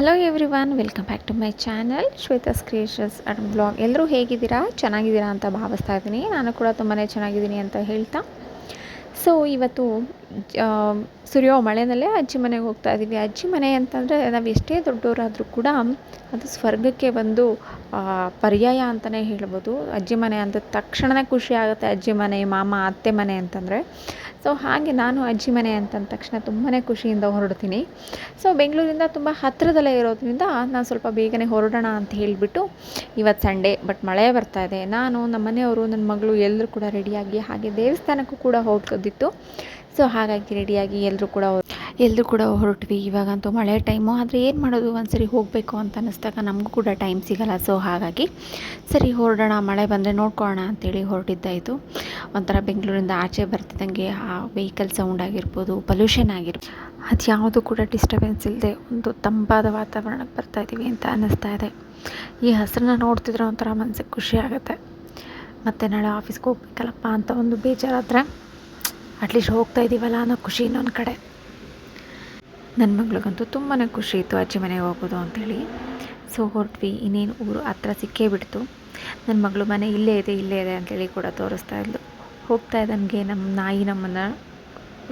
Hello everyone welcome back to my channel Shweta's creations and blog ಎಲ್ಲರೂ ಹೇಗಿದ್ದೀರಾ? ಚೆನ್ನಾಗಿದ್ದೀರಾ ಅಂತ ಭಾವಿಸ್ತಾ ಇದ್ದೀನಿ. ನಾನು ಕೂಡ ತುಂಬಾ ಚೆನ್ನಾಗಿದ್ದೀನಿ ಅಂತ ಹೇಳ್ತಾ. ಸೊ ಇವತ್ತು ಸುರಿಯೋ ಮಳೆನಲ್ಲೇ ಅಜ್ಜಿ ಮನೆಗೆ ಹೋಗ್ತಾ ಇದ್ದೀವಿ. ಅಜ್ಜಿ ಮನೆ ಅಂತಂದರೆ ನಾವು ಎಷ್ಟೇ ದೊಡ್ಡವರಾದರೂ ಕೂಡ ಅದು ಸ್ವರ್ಗಕ್ಕೆ ಬಂದು ಪರ್ಯಾಯ ಅಂತಲೇ ಹೇಳ್ಬೋದು. ಅಜ್ಜಿ ಮನೆ ಅಂತ ತಕ್ಷಣವೇ ಖುಷಿ ಆಗುತ್ತೆ ಅಜ್ಜಿ ಮನೆ, ಮಾಮ, ಅತ್ತೆ ಮನೆ ಅಂತಂದರೆ. ಸೊ ಹಾಗೆ ನಾನು ಅಜ್ಜಿ ಮನೆ ಅಂತಂದ ತಕ್ಷಣ ತುಂಬಾ ಖುಷಿಯಿಂದ ಹೊರಡ್ತೀನಿ. ಸೊ ಬೆಂಗಳೂರಿಂದ ತುಂಬ ಹತ್ತಿರದಲ್ಲೇ ಇರೋದ್ರಿಂದ ನಾನು ಸ್ವಲ್ಪ ಬೇಗನೆ ಹೊರಡೋಣ ಅಂತ ಹೇಳಿಬಿಟ್ಟು ಇವತ್ತು ಸಂಡೇ, ಬಟ್ ಮಳೆ ಬರ್ತಾ ಇದೆ. ನಾನು ನಮ್ಮ ಮನೆಯವರು ನನ್ನ ಮಗಳು ಎಲ್ಲರೂ ಕೂಡ ರೆಡಿಯಾಗಿ ಹಾಗೆ ದೇವಸ್ಥಾನಕ್ಕೂ ಕೂಡ ಹೋಗೋದಿತ್ತು ಸೊ ಹಾಗಾಗಿ ರೆಡಿಯಾಗಿ ಎಲ್ಲರೂ ಕೂಡ ಎಲ್ಲರೂ ಕೂಡ ಹೊರಟ್ವಿ. ಇವಾಗಂತೂ ಮಳೆ ಟೈಮು ಆದರೆ ಏನು ಮಾಡೋದು? ಒಂದ್ಸರಿ ಹೋಗಬೇಕು ಅಂತ ಅನ್ನಿಸ್ದಾಗ ನಮಗೂ ಕೂಡ ಟೈಮ್ ಸಿಗಲ್ಲ. ಸೊ ಹಾಗಾಗಿ ಸರಿ ಹೊರಡೋಣ, ಮಳೆ ಬಂದರೆ ನೋಡ್ಕೊಳ್ಳೋಣ ಅಂತೇಳಿ ಹೊರಟಿದ್ದಾಯಿತು ಒಂಥರ ಬೆಂಗಳೂರಿಂದ ಆಚೆ ಬರ್ತಿದ್ದಂಗೆ ಆ ವೆಹಿಕಲ್ ಸೌಂಡ್ ಆಗಿರ್ಬೋದು ಪೊಲ್ಯೂಷನ್ ಆಗಿರ್ಬೋದು ಅದು ಯಾವುದು ಕೂಡ ಡಿಸ್ಟರ್ಬೆನ್ಸ್ ಇಲ್ಲದೆ ಒಂದು ತಂಪಾದ ವಾತಾವರಣಕ್ಕೆ ಬರ್ತಾ ಇದ್ದೀವಿ ಅಂತ ಅನ್ನಿಸ್ತಾ ಇದೆ. ಈ ಹಸಿರನ್ನ ನೋಡ್ತಿದ್ರೆ ಒಂಥರ ಮನಸ್ಸಿಗೆ ಖುಷಿ ಆಗುತ್ತೆ. ಮತ್ತು ನಾಳೆ ಆಫೀಸ್ಗೆ ಹೋಗ್ಬೇಕಲ್ಲಪ್ಪ ಅಂತ ಒಂದು ಬೇಜಾರಾದರೆ? ಅಟ್ಲೀಸ್ಟ್ ಹೋಗ್ತಾ ಇದ್ದೀವಲ್ಲ ಅನ್ನೋ ಖುಷಿ ಇನ್ನೊಂದು ಕಡೆ. ನನ್ನ ಮಗಳಿಗಂತೂ ತುಂಬಾ ಖುಷಿ ಇತ್ತು ಅಜ್ಜಿ ಮನೆಗೆ ಹೋಗೋದು ಅಂಥೇಳಿ ಸೊ ಹೊರಟ್ವಿ ಇನ್ನೇನು ಊರು ಹತ್ರ ಸಿಕ್ಕೇ ಬಿಡ್ತು. ನನ್ನ ಮಗಳು ಮನೆ ಇಲ್ಲೇ ಇದೆ ಇಲ್ಲೇ ಇದೆ ಅಂತೇಳಿ ಕೂಡ ತೋರಿಸ್ತಾ ಇದ್ಲು. ಹೋಗ್ತಾ ಇದ್ದಂಗೆ ನಮ್ಮ ನಾಯಿ ನಮ್ಮನ್ನು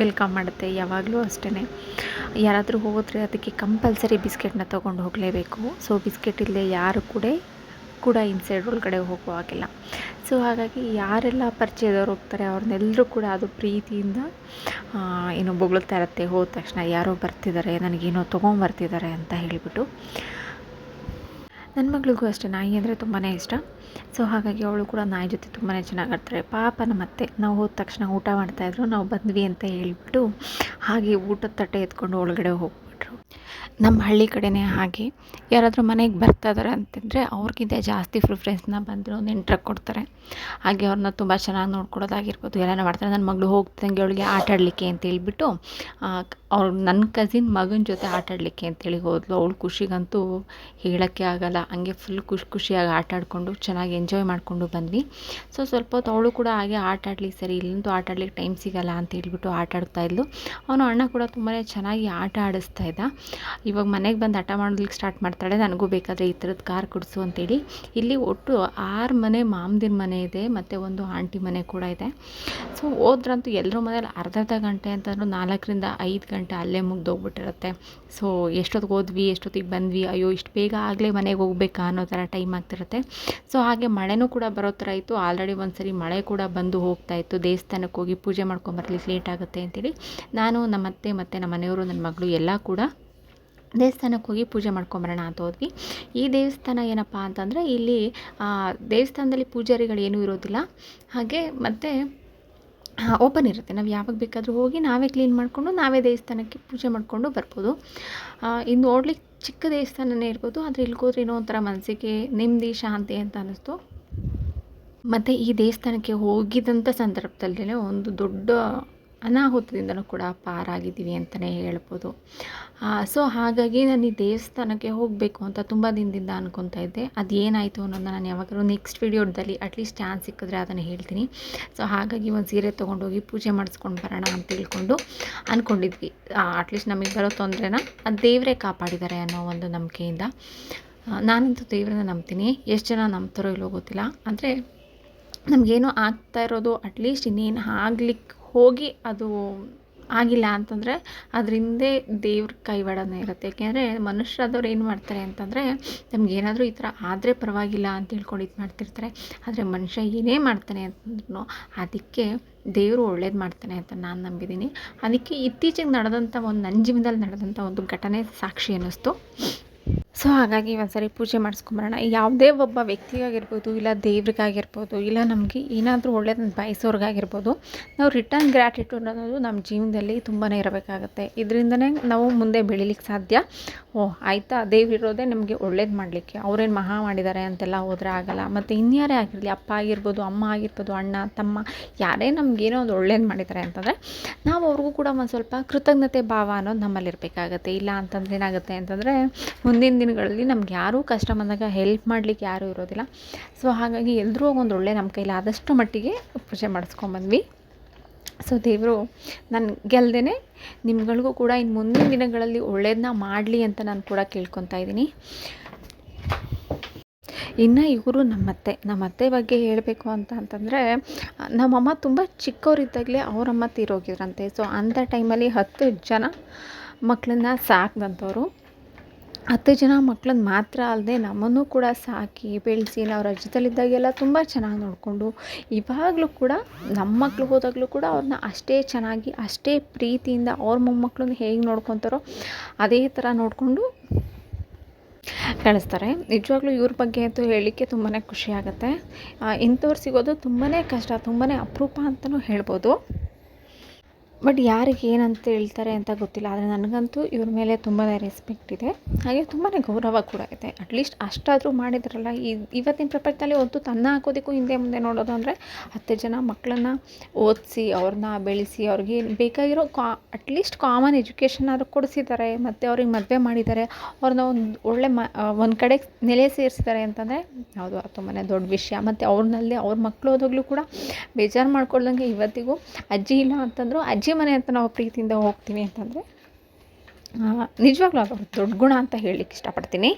ವೆಲ್ಕಮ್ ಮಾಡುತ್ತೆ, ಯಾವಾಗಲೂ ಅಷ್ಟೇ ಯಾರಾದರೂ ಹೋದರೆ ಅದಕ್ಕೆ ಕಂಪಲ್ಸರಿ ಬಿಸ್ಕೆಟ್ನ ತೊಗೊಂಡು ಹೋಗಲೇಬೇಕು. ಸೊ ಬಿಸ್ಕೆಟ್ ಇಲ್ಲದೆ ಯಾರು ಕೂಡ ಕೂಡ ಇನ್ಸೈಡ್ ಒಳಗಡೆ ಹೋಗುವಾಗಿಲ್ಲ ಸೊ ಹಾಗಾಗಿ ಯಾರೆಲ್ಲ ಪರಿಚಯದವ್ರು ಹೋಗ್ತಾರೆ ಅವ್ರನ್ನೆಲ್ಲರೂ ಕೂಡ ಅದು ಪ್ರೀತಿಯಿಂದ ಏನೋ ಬೊಗಳ್ತಾ ಇರುತ್ತೆ ಹೋದ ತಕ್ಷಣ ಯಾರೋ ಬರ್ತಿದ್ದಾರೆ, ನನಗೇನೋ ತೊಗೊಂಬರ್ತಿದ್ದಾರೆ ಅಂತ ಹೇಳಿಬಿಟ್ಟು. ನನ್ನ ಮಗಳಿಗೂ ಅಷ್ಟೇ, ನಾಯಿ ಅಂದರೆ ತುಂಬಾ ಇಷ್ಟ. ಸೊ ಹಾಗಾಗಿ ಅವಳು ಕೂಡ ನಾಯಿ ಜೊತೆ ತುಂಬಾ ಚೆನ್ನಾಗಿ ಆಡ್ತಾರೆ. ಪಾಪ ನಮ್ಮ ಅತ್ತೆ ನಾವು ಹೋದ ತಕ್ಷಣ ಊಟ ಮಾಡ್ತಾಯಿದ್ರು ನಾವು ಬಂದ್ವಿ ಅಂತ ಹೇಳಿಬಿಟ್ಟು ಹಾಗೆ ಊಟದ ತಟ್ಟೆ ಎತ್ಕೊಂಡು ಒಳಗಡೆ ಹೋಗ್ಬಿಟ್ರು. ನಮ್ಮ ಹಳ್ಳಿ ಕಡೆನೇ ಹಾಗೆ. ಯಾರಾದರೂ ಮನೆಗೆ ಬರ್ತಾ ಇದ್ದಾರೆ ಅಂತಂದರೆ ಅವ್ರಿಗಿಂತ ಜಾಸ್ತಿ ಪ್ರಿಫ್ರೆನ್ಸ್ನ ಬಂದರು ನೆಂಟ್ರಿಗೆ ಕೊಡ್ತಾರೆ. ಹಾಗೆ ಅವ್ರನ್ನ ತುಂಬ ಚೆನ್ನಾಗಿ ನೋಡ್ಕೊಡೋದಾಗಿರ್ಬೋದು. ಎಲ್ಲನೂ ಮಾಡ್ತಾರೆ ನನ್ನ ಮಗಳು ಹೋಗ್ತಂಗೆ ಅವಳಿಗೆ ಆಟ ಆಡಲಿಕ್ಕೆ ಅಂತ ಹೇಳ್ಬಿಟ್ಟು ನನ್ನ ಕಸಿನ್ ಮಗನ ಜೊತೆ ಆಟ ಆಡಲಿಕ್ಕೆ ಅಂತೇಳಿ ಹೋದ್ಲು. ಅವಳು ಖುಷಿಗಂತೂ ಹೇಳೋಕ್ಕೆ ಆಗಲ್ಲ. ಹಂಗೆ ಫುಲ್ ಖುಷಿ, ಖುಷಿಯಾಗಿ ಆಟ ಆಡಿಕೊಂಡು ಚೆನ್ನಾಗಿ ಎಂಜಾಯ್ ಮಾಡಿಕೊಂಡು ಬಂದ್ವಿ. ಸೊ ಸ್ವಲ್ಪ ಹೊತ್ತು ಅವಳು ಕೂಡ ಹಾಗೆ ಆಟ ಆಡಲಿ ಸರಿ ಇಲ್ಲಂತೂ ಆಟ ಆಡ್ಲಿಕ್ಕೆ ಟೈಮ್ ಸಿಗಲ್ಲ ಅಂತ ಹೇಳಿಬಿಟ್ಟು ಆಟ ಆಡ್ತಾ ಇದ್ಲು. ಅವನು ಅಣ್ಣ ಕೂಡ ತುಂಬಾ ಚೆನ್ನಾಗಿ ಆಟ ಆಡಿಸ್ತಾ ಇದ್ದ. ಇವಾಗ ಮನೆಗೆ ಬಂದು ಹಠ ಮಾಡೋದಕ್ಕೆ ಸ್ಟಾರ್ಟ್ ಮಾಡ್ತಾಳೆ. ನನಗೂ ಬೇಕಾದರೆ ಈ ಥರದ್ದು ಕಾರ್ ಕೊಡಿಸು ಅಂತೇಳಿ. ಇಲ್ಲಿ ಒಟ್ಟು ಆರು ಮನೆ ಮಾಮದಿನ ಮನೆ ಇದೆ, ಮತ್ತು ಒಂದು ಆಂಟಿ ಮನೆ ಕೂಡ ಇದೆ. ಸೊ ಹೋದ್ರಂತೂ ಎಲ್ಲರ ಮನೇಲಿ ಅರ್ಧ ಅರ್ಧ ಗಂಟೆ ಅಂತಂದ್ರು ನಾಲ್ಕರಿಂದ ಐದು ಗಂಟೆ ಅಲ್ಲೇ ಮುಗ್ದೋಗ್ಬಿಟ್ಟಿರುತ್ತೆ. ಸೊ ಎಷ್ಟೊತ್ತಿಗೆ ಹೋದ್ವಿ, ಎಷ್ಟೊತ್ತಿಗೆ ಬಂದ್ವಿ, ಅಯ್ಯೋ, ಇಷ್ಟು ಬೇಗ ಆಗಲೇ ಮನೆಗೆ ಹೋಗ್ಬೇಕಾ ಅನ್ನೋ ಥರ ಟೈಮ್ ಆಗ್ತಿರುತ್ತೆ. ಸೊ ಹಾಗೆ ಮಳೆನೂ ಕೂಡ ಬರೋ ಥರ ಇತ್ತು. ಆಲ್ರೆಡಿ ಒಂದು ಸರಿ ಮಳೆ ಕೂಡ ಬಂದು ಹೋಗ್ತಾ ಇತ್ತು. ದೇವಸ್ಥಾನಕ್ಕೆ ಹೋಗಿ ಪೂಜೆ ಮಾಡ್ಕೊಂಬರ್ಲಿಕ್ಕೆ ಲೇಟ್ ಆಗುತ್ತೆ ಅಂತೇಳಿ ನಾನು ನಮ್ಮ ಅತ್ತೆ ಮತ್ತು ನಮ್ಮ ಮನೆಯವರು ನನ್ನ ಮಗಳು ಎಲ್ಲ ಕೂಡ ದೇವಸ್ಥಾನಕ್ಕೆ ಹೋಗಿ ಪೂಜೆ ಮಾಡ್ಕೊಂಬರೋಣ ಅಂತ ಹೋದ್ವಿ. ಈ ದೇವಸ್ಥಾನ ಏನಪ್ಪ ಅಂತಂದರೆ ಇಲ್ಲಿ ದೇವಸ್ಥಾನದಲ್ಲಿ ಪೂಜಾರಿಗಳು ಏನೂ ಇರೋದಿಲ್ಲ. ಹಾಗೆ ಮತ್ತು ಓಪನ್ ಇರುತ್ತೆ. ನಾವು ಯಾವಾಗ ಬೇಕಾದರೂ ಹೋಗಿ ನಾವೇ ಕ್ಲೀನ್ ಮಾಡಿಕೊಂಡು ನಾವೇ ದೇವಸ್ಥಾನಕ್ಕೆ ಪೂಜೆ ಮಾಡಿಕೊಂಡು ಬರ್ಬೋದು. ಇದು ನೋಡ್ಲಿಕ್ಕೆ ಚಿಕ್ಕ ದೇವಸ್ಥಾನನೇ ಇರ್ಬೋದು, ಆದರೆ ಇಲ್ಲಿಗೆ ಹೋದ್ರೆ ಏನೋ ಒಂಥರ ಮನಸ್ಸಿಗೆ ನೆಮ್ಮದಿ, ಶಾಂತಿ ಅಂತ ಅನ್ನಿಸ್ತು ಮತ್ತು ಈ ದೇವಸ್ಥಾನಕ್ಕೆ ಹೋಗಿದ್ದಂಥ ಸಂದರ್ಭದಲ್ಲೇ ಒಂದು ದೊಡ್ಡ ಅನಾಹುತದಿಂದನೂ ಕೂಡ ಪಾರಾಗಿದ್ದೀವಿ ಅಂತಲೇ ಹೇಳ್ಬೋದು. ಸೊ ಹಾಗಾಗಿ ನಾನು ಈ ದೇವಸ್ಥಾನಕ್ಕೆ ಹೋಗಬೇಕು ಅಂತ ತುಂಬ ದಿನದಿಂದ ಅನ್ಕೊತಾ ಇದ್ದೆ. ಅದು ಏನಾಯಿತು ಅನ್ನೋದನ್ನ ನಾನು ಯಾವಾಗಲೂ ನೆಕ್ಸ್ಟ್ ವೀಡಿಯೋದಲ್ಲಿ ಅಟ್ಲೀಸ್ಟ್ ಚಾನ್ಸ್ ಸಿಕ್ಕಿದ್ರೆ ಅದನ್ನು ಹೇಳ್ತೀನಿ. ಸೊ ಹಾಗಾಗಿ ಒಂದು ಸೀರೆ ತೊಗೊಂಡೋಗಿ ಪೂಜೆ ಮಾಡಿಸ್ಕೊಂಡು ಬರೋಣ ಅಂತ ತಿಳ್ಕೊಂಡು ಅಂದ್ಕೊಂಡಿದ್ವಿ ಅಟ್ಲೀಸ್ಟ್ ನಮಗೆ ಬರೋ ತೊಂದರೆನ ಅದು ದೇವರೇ ಕಾಪಾಡಿದ್ದಾರೆ ಅನ್ನೋ ಒಂದು ನಂಬಿಕೆಯಿಂದ. ನಾನಂತೂ ದೇವರನ್ನ ನಂಬ್ತೀನಿ. ಎಷ್ಟು ಜನ ನಂಬ್ತಾರೋ ಇಲ್ಲೋ ಗೊತ್ತಿಲ್ಲ. ಅಂದರೆ ನಮಗೇನೋ ಆಗ್ತಾ ಇರೋದು ಅಟ್ಲೀಸ್ಟ್ ಇನ್ನೇನು ಆಗ್ಲಿಕ್ಕೆ ಹೋಗಿ ಅದು ಆಗಿಲ್ಲ ಅಂತಂದರೆ ಅದ್ರ ಹಿಂದೆ ದೇವ್ರ ಕೈವಾಡನೇ ಇರುತ್ತೆ. ಯಾಕೆಂದರೆ ಮನುಷ್ಯರಾದವ್ರು ಏನು ಮಾಡ್ತಾರೆ ಅಂತಂದರೆ ನಮಗೇನಾದರೂ ಈ ಥರ ಆದರೆ ಪರವಾಗಿಲ್ಲ ಅಂತ ಹೇಳ್ಕೊಂಡು ಇದು ಮಾಡ್ತಿರ್ತಾರೆ. ಆದರೆ ಮನುಷ್ಯ ಏನೇ ಮಾಡ್ತಾನೆ ಅಂತಂದ್ರೂ ಅದಕ್ಕೆ ದೇವರು ಒಳ್ಳೇದು ಮಾಡ್ತಾನೆ ಅಂತ ನಾನು ನಂಬಿದ್ದೀನಿ ಅದಕ್ಕೆ ಇತ್ತೀಚೆಗೆ ನಡೆದಂಥ ಒಂದು ನನ್ನ ಜೀವನದಲ್ಲಿ ನಡೆದಂಥ ಒಂದು ಘಟನೆ ಸಾಕ್ಷಿ ಅನ್ನಿಸ್ತು. ಸೊ ಹಾಗಾಗಿ ಒಂದ್ಸರಿ ಪೂಜೆ ಮಾಡಿಸ್ಕೊಂಬರೋಣ. ಯಾವುದೇ ಒಬ್ಬ ವ್ಯಕ್ತಿಗಾಗಿರ್ಬೋದು, ಇಲ್ಲ ದೇವ್ರಿಗಾಗಿರ್ಬೋದು, ಇಲ್ಲ ನಮಗೆ ಏನಾದರೂ ಒಳ್ಳೇದನ್ನು ಬಯಸೋರ್ಗಾಗಿರ್ಬೋದು, ನಾವು ರಿಟರ್ನ್ ಗ್ರ್ಯಾಟಿಟ್ಯೂಡ್ ಅನ್ನೋದು ನಮ್ಮ ಜೀವನದಲ್ಲಿ ತುಂಬಾ ಇರಬೇಕಾಗತ್ತೆ. ಇದರಿಂದನೇ ನಾವು ಮುಂದೆ ಬೆಳಿಲಿಕ್ಕೆ ಸಾಧ್ಯ. ಓ, ಆಯಿತಾ? ದೇವ್ರಿರೋದೇ ನಮಗೆ ಒಳ್ಳೇದು ಮಾಡಲಿಕ್ಕೆ. ಅವ್ರೇನು ಮಹಾ ಮಾಡಿದ್ದಾರೆ ಅಂತೆಲ್ಲ ಹೋದರೆ ಆಗಲ್ಲ. ಮತ್ತು ಇನ್ಯಾರೇ ಆಗಿರಲಿ, ಅಪ್ಪ ಆಗಿರ್ಬೋದು, ಅಮ್ಮ ಆಗಿರ್ಬೋದು, ಅಣ್ಣ, ತಮ್ಮ, ಯಾರೇ ನಮಗೇನೋ ಒಂದು ಒಳ್ಳೇದು ಮಾಡಿದ್ದಾರೆ ಅಂತಂದರೆ ನಾವು ಅವ್ರಿಗೂ ಕೂಡ ಒಂದು ಸ್ವಲ್ಪ ಕೃತಜ್ಞತೆ ಭಾವ ಅನ್ನೋದು ನಮ್ಮಲ್ಲಿರಬೇಕಾಗತ್ತೆ. ಇಲ್ಲ ಅಂತಂದ್ರೆ ಏನಾಗುತ್ತೆ ಅಂತಂದರೆ ಮುಂದಿನ ದಿನಗಳಲ್ಲಿ ನಮ್ಗೆ ಯಾರೂ ಕಷ್ಟ ಬಂದಾಗ ಹೆಲ್ಪ್ ಮಾಡಲಿಕ್ಕೆ ಯಾರೂ ಇರೋದಿಲ್ಲ. ಸೊ ಹಾಗಾಗಿ ಎಲ್ಲರೂ ಒಂದು ಒಳ್ಳೆ ನಮ್ಮ ಕೈಲಿ ಆದಷ್ಟು ಮಟ್ಟಿಗೆ ಪೂಜೆ ಮಾಡಿಸ್ಕೊಂಬಂದ್ವಿ ಸೊ ದೇವರು ನಾನು ಗೆಲ್ದೇ ನಿಮ್ಗಳಿಗೂ ಕೂಡ ಇನ್ನು ಮುಂದಿನ ದಿನಗಳಲ್ಲಿ ಒಳ್ಳೇದನ್ನ ಮಾಡಲಿ ಅಂತ ನಾನು ಕೂಡ ಕೇಳ್ಕೊತಾ ಇದ್ದೀನಿ. ಇನ್ನು ಇವರು ನಮ್ಮತ್ತೆ. ನಮ್ಮತ್ತೆ ಬಗ್ಗೆ ಹೇಳಬೇಕು ಅಂತ ಅಂತಂದರೆ, ನಮ್ಮಮ್ಮ ತುಂಬ ಚಿಕ್ಕವರಿದ್ದಾಗಲೇ ಅವರಮ್ಮ ತೀರೋಗಿದ್ರಂತೆ ಸೊ ಅಂಥ ಟೈಮಲ್ಲಿ ಹತ್ತು ಜನ ಮಕ್ಕಳನ್ನ ಸಾಕಿದಂಥವ್ರು ಹತ್ತು ಜನ ಮಕ್ಳನ್ನ ಮಾತ್ರ ಅಲ್ಲದೆ ನಮ್ಮನ್ನು ಕೂಡ ಸಾಕಿ ಬೆಳೆಸಿ ನಾವು ರಜದಲ್ಲಿದ್ದಾಗೆಲ್ಲ ತುಂಬ ಚೆನ್ನಾಗಿ ನೋಡಿಕೊಂಡು ಇವಾಗಲೂ ಕೂಡ ನಮ್ಮ ಮಕ್ಳು ಹೋದಾಗಲೂ ಕೂಡ ಅವ್ರನ್ನ ಅಷ್ಟೇ ಚೆನ್ನಾಗಿ, ಅಷ್ಟೇ ಪ್ರೀತಿಯಿಂದ ಅವ್ರ ಮೊಮ್ಮಕ್ಳನ್ನ ಹೇಗೆ ನೋಡ್ಕೊತಾರೋ ಅದೇ ಥರ ನೋಡಿಕೊಂಡು ಕಳಿಸ್ತಾರೆ. ನಿಜವಾಗ್ಲೂ ಇವ್ರ ಬಗ್ಗೆ ಅಂತೂ ಹೇಳಲಿಕ್ಕೆ ತುಂಬಾ ಖುಷಿ ಆಗುತ್ತೆ. ಇಂಥವ್ರು ಸಿಗೋದು ತುಂಬಾ ಕಷ್ಟ ತುಂಬಾ ಅಪರೂಪ ಅಂತಲೂ ಹೇಳ್ಬೋದು. ಬಟ್ ಯಾರಿಗೆ ಏನಂತ ಹೇಳ್ತಾರೆ ಅಂತ ಗೊತ್ತಿಲ್ಲ. ಆದರೆ ನನಗಂತೂ ಇವ್ರ ಮೇಲೆ ತುಂಬಾ ರೆಸ್ಪೆಕ್ಟ್ ಇದೆ. ಹಾಗೆ ತುಂಬಾ ಗೌರವ ಕೂಡ ಇದೆ. ಅಟ್ಲೀಸ್ಟ್ ಅಷ್ಟಾದರೂ ಮಾಡಿದ್ರಲ್ಲ, ಈ ಇವತ್ತಿನ ಪ್ರಪಂಚದಲ್ಲಿ ಒಂದು ತನ್ನ ಹಾಕೋದಕ್ಕೂ ಹಿಂದೆ ಮುಂದೆ ನೋಡೋದು ಅಂದರೆ ಹತ್ತು ಜನ ಮಕ್ಕಳನ್ನ ಓದಿಸಿ ಅವ್ರನ್ನ ಬೆಳೆಸಿ, ಅವ್ರಿಗೆ ಬೇಕಾಗಿರೋ ಕಾ ಅಟ್ಲೀಸ್ಟ್ ಕಾಮನ್ ಎಜುಕೇಷನ್ ಆದರೂ ಕೊಡಿಸಿದ್ದಾರೆ. ಮತ್ತು ಅವ್ರಿಗೆ ಮದುವೆ ಮಾಡಿದ್ದಾರೆ. ಅವ್ರನ್ನ ಒಂದು ಒಳ್ಳೆ ಮ ಒಂದು ಕಡೆ ನೆಲೆ ಸೇರಿಸಿದ್ದಾರೆ ಅಂತಂದರೆ ಯಾವುದು ತುಂಬಾ ದೊಡ್ಡ ವಿಷಯ. ಮತ್ತು ಅವ್ರನ್ನಲ್ಲಿ ಅವ್ರ ಮಕ್ಕಳು ಹೋದಾಗಲೂ ಕೂಡ ಬೇಜಾರು ಮಾಡ್ಕೊಳ್ದಂಗೆ ಇವತ್ತಿಗೂ ಅಜ್ಜಿ ಇಲ್ಲ ಅಂತಂದರೂ ಅಜ್ಜಿ ಅಜ್ಜಿ ಮನೆ ಅಂತ ನಾವು ಪ್ರೀತಿಯಿಂದ ಹೋಗ್ತೀವಿ ಅಂತಂದರೆ ನಿಜವಾಗ್ಲೂ ಅದು ದೊಡ್ಡ ಗುಣ ಅಂತ ಹೇಳಲಿಕ್ಕೆ ಇಷ್ಟಪಡ್ತೀನಿ.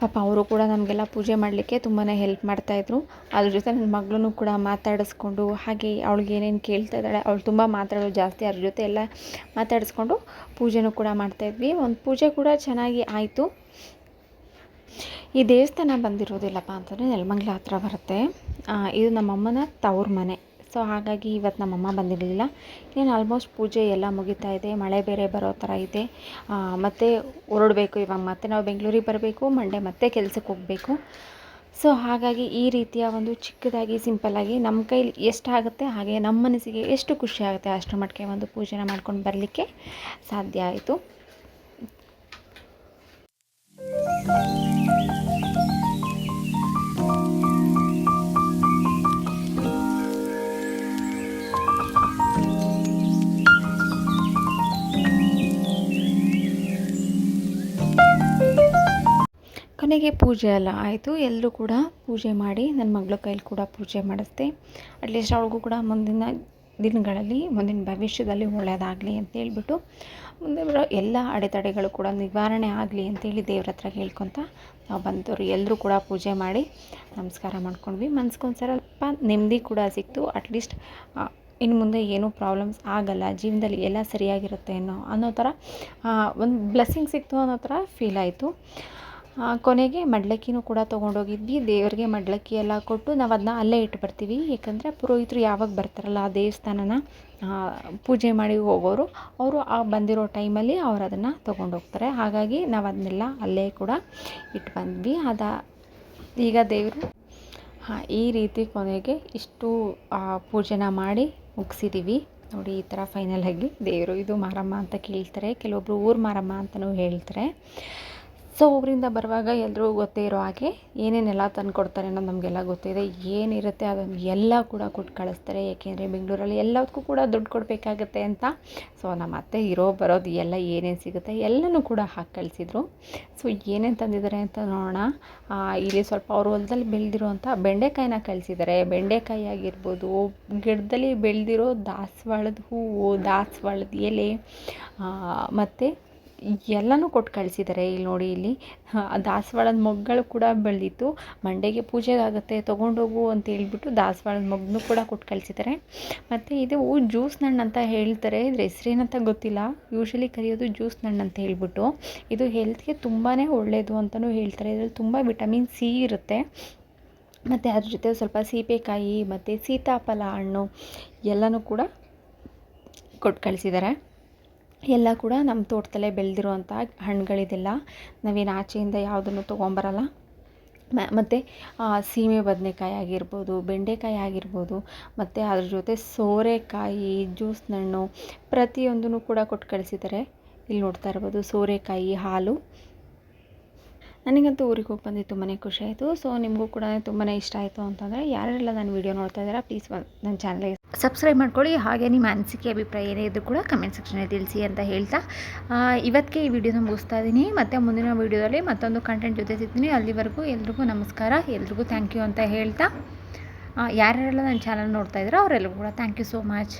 ಪಾಪ ಅವರು ಕೂಡ ನಮಗೆಲ್ಲ ಪೂಜೆ ಮಾಡಲಿಕ್ಕೆ ತುಂಬಾ ಹೆಲ್ಪ್ ಮಾಡ್ತಾಯಿದ್ರು ಅದ್ರ ಜೊತೆ ನನ್ನ ಮಗಳೂ ಕೂಡ ಮಾತಾಡಿಸ್ಕೊಂಡು, ಹಾಗೆ ಅವಳಿಗೆ ಏನೇನು ಕೇಳ್ತಾ ಇದ್ದಾಳೆ, ಅವಳು ತುಂಬ ಮಾತಾಡೋದು ಜಾಸ್ತಿ, ಅದ್ರ ಜೊತೆ ಎಲ್ಲ ಮಾತಾಡಿಸ್ಕೊಂಡು ಪೂಜೆನೂ ಕೂಡ ಮಾಡ್ತಾಯಿದ್ವಿ ಒಂದು ಪೂಜೆ ಕೂಡ ಚೆನ್ನಾಗಿ ಆಯಿತು. ಈ ದೇವಸ್ಥಾನ ಬಂದಿರೋದಿಲ್ಲಪ್ಪ ಅಂತಂದರೆ ನೆಲಮಂಗ್ಲ ಹತ್ರ ಬರುತ್ತೆ. ಇದು ನಮ್ಮಮ್ಮನ ತವ್ರ ಮನೆ. ಸೊ ಹಾಗಾಗಿ ಇವತ್ತು ನಮ್ಮಮ್ಮ ಬಂದಿರಲಿಲ್ಲ. ಏನು ಆಲ್ಮೋಸ್ಟ್ ಪೂಜೆ ಎಲ್ಲ ಮುಗಿತಾ ಇದೆ. ಮಳೆ ಬೇರೆ ಬರೋ ಥರ ಇದೆ. ಮತ್ತು ಹೊರಡಬೇಕು ಇವಾಗ. ಮತ್ತೆ ನಾವು ಬೆಂಗಳೂರಿಗೆ ಬರಬೇಕು. ಮಂಡೆ ಮತ್ತೆ ಕೆಲಸಕ್ಕೆ ಹೋಗಬೇಕು. ಸೊ ಹಾಗಾಗಿ ಈ ರೀತಿಯ ಒಂದು ಚಿಕ್ಕದಾಗಿ ಸಿಂಪಲ್ಲಾಗಿ ನಮ್ಮ ಕೈಲಿ ಎಷ್ಟಾಗುತ್ತೆ ಹಾಗೆ ನಮ್ಮ ಮನಸ್ಸಿಗೆ ಎಷ್ಟು ಖುಷಿ ಆಗುತ್ತೆ ಅಷ್ಟರ ಮಟ್ಟಿಗೆ ಒಂದು ಪೂಜೆನ ಮಾಡ್ಕೊಂಡು ಬರಲಿಕ್ಕೆ ಸಾಧ್ಯ ಆಯಿತು. ಕೊನೆಗೆ ಪೂಜೆ ಎಲ್ಲ ಆಯಿತು. ಎಲ್ಲರೂ ಕೂಡ ಪೂಜೆ ಮಾಡಿ ನನ್ನ ಮಗಳ ಕೈಲಿ ಕೂಡ ಪೂಜೆ ಮಾಡಿಸ್ದೆ. ಅಟ್ಲೀಸ್ಟ್ ಅವಳಿಗೂ ಕೂಡ ಮುಂದಿನ ದಿನಗಳಲ್ಲಿ, ಮುಂದಿನ ಭವಿಷ್ಯದಲ್ಲಿ ಒಳ್ಳೆಯದಾಗಲಿ ಅಂತ ಹೇಳ್ಬಿಟ್ಟು ಮುಂದೆ ಬರೋ ಎಲ್ಲ ಅಡೆತಡೆಗಳು ಕೂಡ ನಿವಾರಣೆ ಆಗಲಿ ಅಂತೇಳಿ ದೇವ್ರ ಹತ್ರ ಹೇಳ್ಕೊತ ನಾವು ಬಂದವರು ಎಲ್ಲರೂ ಕೂಡ ಪೂಜೆ ಮಾಡಿ ನಮಸ್ಕಾರ ಮಾಡ್ಕೊಂಡ್ವಿ. ಮನ್ಸ್ಗೊಂದು ಸ್ವಲ್ಪ ನೆಮ್ಮದಿ ಕೂಡ ಸಿಕ್ತು. ಅಟ್ಲೀಸ್ಟ್ ಇನ್ನು ಮುಂದೆ ಏನೂ ಪ್ರಾಬ್ಲಮ್ಸ್ ಆಗಲ್ಲ. ಜೀವನದಲ್ಲಿ ಎಲ್ಲ ಸರಿಯಾಗಿರುತ್ತೆ ಅನ್ನೋ ಅನ್ನೋ ಥರ ಒಂದು ಬ್ಲೆಸ್ಸಿಂಗ್ ಸಿಕ್ತು ಅನ್ನೋ ಥರ ಫೀಲ್ ಆಯಿತು. ಕೊನೆಗೆ ಮಡ್ಲಕ್ಕಿನೂ ಕೂಡ ತೊಗೊಂಡೋಗಿದ್ವಿ. ದೇವರಿಗೆ ಮಡ್ಲಕ್ಕಿ ಎಲ್ಲ ಕೊಟ್ಟು ನಾವು ಅದನ್ನ ಅಲ್ಲೇ ಇಟ್ಟು ಬರ್ತೀವಿ. ಏಕೆಂದರೆ ಪುರೋಹಿತರು ಯಾವಾಗ ಬರ್ತಾರಲ್ಲ ಆ ದೇವಸ್ಥಾನನ ಪೂಜೆ ಮಾಡಿ ಹೋಗೋರು, ಅವರು ಆ ಬಂದಿರೋ ಟೈಮಲ್ಲಿ ಅವ್ರು ಅದನ್ನು ತೊಗೊಂಡೋಗ್ತಾರೆ. ಹಾಗಾಗಿ ನಾವು ಅದನ್ನೆಲ್ಲ ಅಲ್ಲೇ ಕೂಡ ಇಟ್ಟು ಬಂದ್ವಿ. ಅದ, ಈಗ ದೇವರು, ಹಾಂ, ಈ ರೀತಿ ಕೊನೆಗೆ ಇಷ್ಟು ಪೂಜೆನ ಮಾಡಿ ಮುಗಿಸಿದ್ದೀವಿ ನೋಡಿ, ಈ ಥರ ಫೈನಲ್ ಆಗಿ ದೇವರು ಇದು ಮಾರಮ್ಮ ಅಂತ ಕೇಳ್ತಾರೆ. ಕೆಲವೊಬ್ಬರು ಊರು ಮಾರಮ್ಮ ಅಂತಲೂ ಹೇಳ್ತಾರೆ. ಸೊ ಊರಿಂದ ಬರುವಾಗ ಎಲ್ಲರೂ ಗೊತ್ತೇ ಇರೋ ಹಾಗೆ ಏನೇನೆಲ್ಲ ತಂದು ಕೊಡ್ತಾರೆ ಅನ್ನೋದು ನಮಗೆಲ್ಲ ಗೊತ್ತಿದೆ. ಏನಿರುತ್ತೆ ಅದನ್ನು ಎಲ್ಲ ಕೂಡ ಕೊಟ್ಟು ಕಳಿಸ್ತಾರೆ. ಏಕೆಂದರೆ ಬೆಂಗಳೂರಲ್ಲಿ ಎಲ್ಲದಕ್ಕೂ ಕೂಡ ದುಡ್ಡು ಕೊಡಬೇಕಾಗತ್ತೆ ಅಂತ. ಸೊ, ನಮ್ಮ ಅತ್ತೆ, ಇರೋ, ಬರೋದು ಎಲ್ಲ ಏನೇನು ಸಿಗುತ್ತೆ ಎಲ್ಲನೂ ಕೂಡ ಹಾಕಿ ಕಳಿಸಿದ್ರು. ಸೊ, ಏನೇನು ತಂದಿದ್ದಾರೆ ಅಂತ ನೋಡೋಣ. ಇಲ್ಲಿ ಸ್ವಲ್ಪ ಅವ್ರ ಹೊಲದಲ್ಲಿ ಬೆಳೆದಿರುವಂಥ ಬೆಂಡೆಕಾಯಿನ ಕಳಿಸಿದ್ದಾರೆ. ಬೆಂಡೆಕಾಯಿ ಆಗಿರ್ಬೋದು, ಗಿಡದಲ್ಲಿ ಬೆಳೆದಿರೋ ದಾಸವಾಳದ ಹೂವು, ದಾಸವಾಳದ ಎಲೆ ಮತ್ತು ಎಲ್ಲನೂ ಕೊಟ್ಟು ಕಳಿಸಿದ್ದಾರೆ ಇಲ್ಲಿ ನೋಡಿ ಇಲ್ಲಿ ದಾಸವಾಳದ ಮೊಗ್ಗಳು ಕೂಡ ಬೆಳೆದಿತ್ತು. ಮಂಡೆಗೆ ಪೂಜೆಗಾಗುತ್ತೆ ತೊಗೊಂಡೋಗು ಅಂತ ಹೇಳ್ಬಿಟ್ಟು ದಾಸವಾಳದ ಮೊಗ್ಗನ್ನು ಕೂಡ ಕೊಟ್ಟು ಕಳಿಸಿದ್ದಾರೆ ಮತ್ತು ಇದು ಜ್ಯೂಸ್ ಹಣ್ಣು ಅಂತ ಹೇಳ್ತಾರೆ. ಇದ್ರ ಹೆಸ್ರೇನಂತ ಗೊತ್ತಿಲ್ಲ. ಯೂಶ್ವಲಿ ಕರೆಯೋದು ಜ್ಯೂಸ್ ಹಣ್ಣು ಅಂತ ಹೇಳ್ಬಿಟ್ಟು. ಇದು ಹೆಲ್ತ್ಗೆ ತುಂಬಾ ಒಳ್ಳೆಯದು ಅಂತಲೂ ಹೇಳ್ತಾರೆ. ಇದರಲ್ಲಿ ತುಂಬ ವಿಟಮಿನ್ ಸಿ ಇರುತ್ತೆ. ಮತ್ತು ಅದ್ರ ಜೊತೆ ಸ್ವಲ್ಪ ಸೀಬೆಕಾಯಿ, ಮತ್ತು ಸೀತಾಫಲ ಹಣ್ಣು ಎಲ್ಲನೂ ಕೂಡ ಕೊಟ್ಟು ಕಳಿಸಿದ್ದಾರೆ ಎಲ್ಲ ಕೂಡ ನಮ್ಮ ತೋಟದಲ್ಲೇ ಬೆಳೆದಿರುವಂಥ ಹಣ್ಣುಗಳಿದೆಲ್ಲ. ನಾವೇನು ಆಚೆಯಿಂದ ಯಾವುದನ್ನು ತೊಗೊಂಬರಲ್ಲ. ಮತ್ತು ಸೀಮೆ ಬದನೆಕಾಯಿ ಆಗಿರ್ಬೋದು, ಬೆಂಡೆಕಾಯಿ ಆಗಿರ್ಬೋದು, ಮತ್ತು ಅದ್ರ ಜೊತೆ ಸೋರೆಕಾಯಿ ಜ್ಯೂಸ್ನ ಪ್ರತಿಯೊಂದನ್ನು ಕೂಡ ಕೊಟ್ಟು ಕಳಿಸಿದ್ದಾರೆ ಇಲ್ಲಿ ನೋಡ್ತಾ ಇರ್ಬೋದು ಸೋರೆಕಾಯಿ ಹಾಲು. ನನಗಂತೂ ಊರಿಗೆ ಹೋಗಿ ಬಂದು ತುಂಬಾ ಖುಷಿ ಆಯಿತು. ಸೊ ನಿಮಗೂ ಕೂಡ ತುಂಬಾ ಇಷ್ಟ ಆಯಿತು ಅಂತಂದರೆ ಯಾರೆಲ್ಲ ನಾನು ವೀಡಿಯೋ ನೋಡ್ತಾ ಇದ್ದೀರಾ ಪ್ಲೀಸ್ ನನ್ನ ಚಾನಲ್ಗೆ ಸಬ್ಸ್ಕ್ರೈಬ್ ಮಾಡ್ಕೊಳ್ಳಿ. ಹಾಗೆ ನಿಮ್ಮ ಅನಿಸಿಕೆ, ಅಭಿಪ್ರಾಯ ಏನೇ ಇದ್ದರೂ ಕೂಡ ಕಮೆಂಟ್ ಸೆಕ್ಷನಲ್ಲಿ ತಿಳಿಸಿ ಅಂತ ಹೇಳ್ತಾ ಇವತ್ತಿಗೆ ಈ ವಿಡಿಯೋನ ಮುಗಿಸ್ತಾ ಇದ್ದೀನಿ. ಮತ್ತು ಮುಂದಿನ ವೀಡಿಯೋದಲ್ಲಿ ಮತ್ತೊಂದು ಕಂಟೆಂಟ್ ಜೊತೆ ಸಿಗ್ತೀನಿ. ಅಲ್ಲಿವರೆಗೂ ಎಲ್ರಿಗೂ ನಮಸ್ಕಾರ, ಎಲ್ರಿಗೂ ಥ್ಯಾಂಕ್ ಯು ಅಂತ ಹೇಳ್ತಾ ಯಾರ್ಯಾರೆಲ್ಲ ನನ್ನ ಚಾನಲ್ ನೋಡ್ತಾ ಇದ್ದೀರೋ ಅವರೆಲ್ಲರೂ ಕೂಡ ಥ್ಯಾಂಕ್ ಯು ಸೋ ಮಚ್